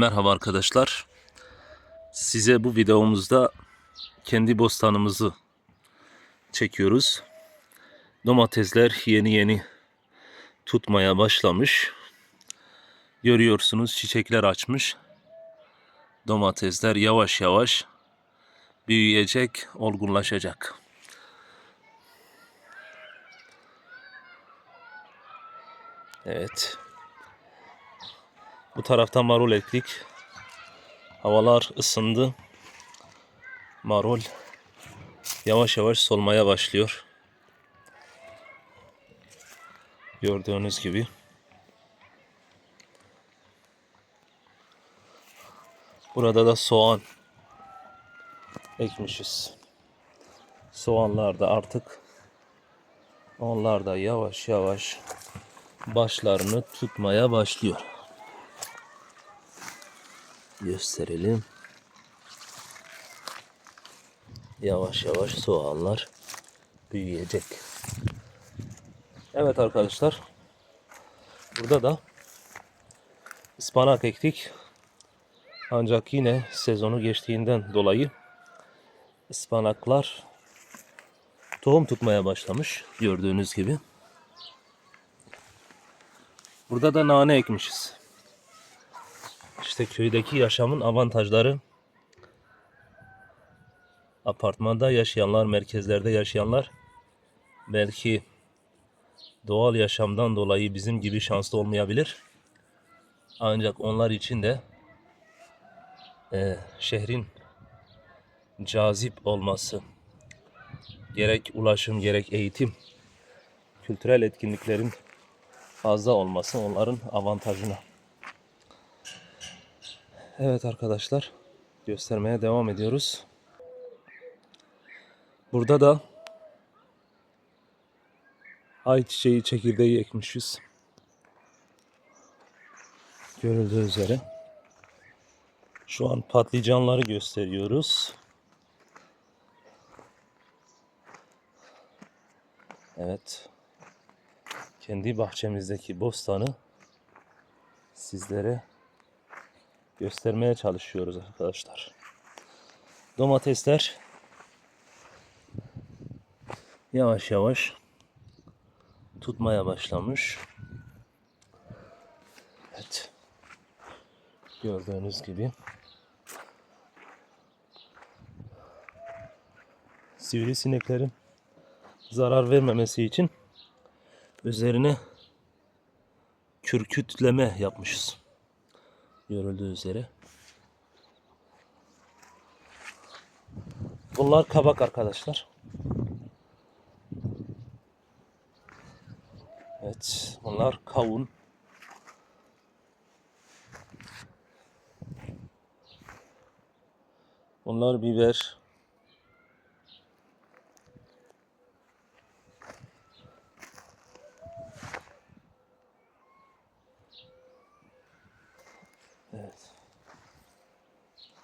Merhaba arkadaşlar. Size bu videomuzda kendi bostanımızı çekiyoruz. Domatesler yeni yeni tutmaya başlamış. Görüyorsunuz çiçekler açmış. Domatesler yavaş yavaş büyüyecek, olgunlaşacak. Evet. Bu tarafta marul ektik. Havalar ısındı. Marul yavaş yavaş solmaya başlıyor. Gördüğünüz gibi. Burada da soğan ekmişiz. Soğanlar da artık onlar da yavaş yavaş başlarını tutmaya başlıyor gösterelim. Yavaş yavaş soğanlar büyüyecek. Evet arkadaşlar. Burada da ıspanak ektik. Ancak yine sezonu geçtiğinden dolayı ıspanaklar tohum tutmaya başlamış. Gördüğünüz gibi. Burada da nane ekmişiz. İşte köydeki yaşamın avantajları apartmanda yaşayanlar, merkezlerde yaşayanlar belki doğal yaşamdan dolayı bizim gibi şanslı olmayabilir. Ancak onlar için de e, şehrin cazip olması, gerek ulaşım gerek eğitim, kültürel etkinliklerin fazla olması onların avantajına. Evet arkadaşlar göstermeye devam ediyoruz. Burada da ayçiçeği çekirdeği ekmişiz. Görüldüğü üzere. Şu an patlıcanları gösteriyoruz. Evet. Kendi bahçemizdeki bostanı sizlere göstermeye çalışıyoruz arkadaşlar. Domatesler yavaş yavaş tutmaya başlamış. Evet. Gördüğünüz gibi sivrisineklerin zarar vermemesi için üzerine kürkütleme yapmışız görüldüğü üzere. Bunlar kabak arkadaşlar. Evet, bunlar kavun. Bunlar biber.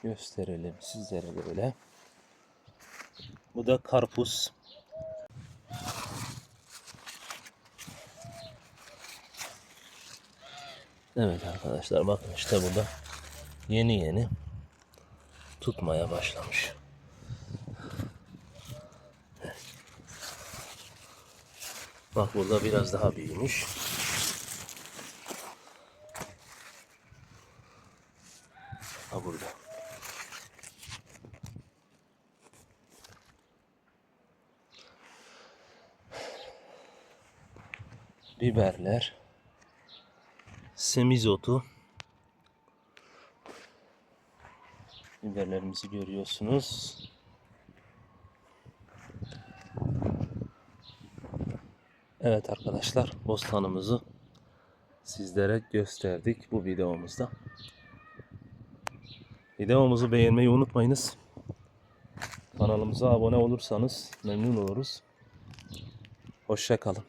Gösterelim sizlere böyle. Bu da karpuz. Evet arkadaşlar bakın işte burada yeni yeni tutmaya başlamış. Bak burada biraz daha büyümüş. Ha burada. Biberler. Semizotu. Biberlerimizi görüyorsunuz. Evet arkadaşlar bostanımızı sizlere gösterdik bu videomuzda. Videomuzu beğenmeyi unutmayınız. Kanalımıza abone olursanız memnun oluruz. Hoşça kalın.